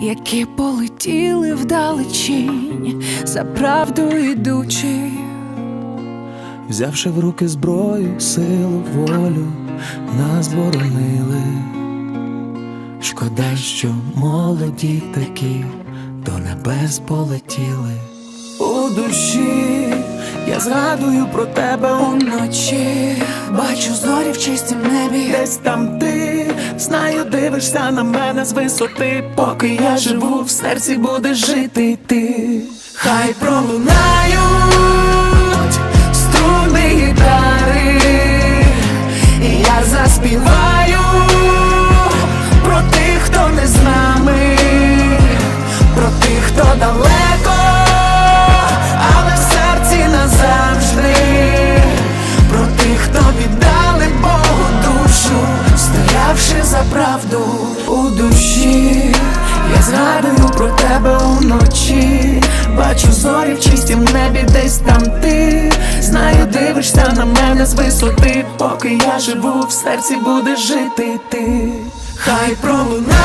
які полетіли вдалечінь, за правду йдучи. Взявши в руки зброю, силу, волю, нас боронили. Шкода, що молоді такі до небес полетіли. У душі я згадую про тебе Уночі бачу зорі в чистім небі. Десь там ти, знаю, дивишся на мене з висоти, поки я живу, в серці будеш жити ти. Хай пролунають правду у душі. Я згадую про тебе уночі, бачу зорі в чистім небі, десь там ти. Знаю, дивишся на мене з висоти, поки я живу, в серці будеш жити ти. Хай пролунають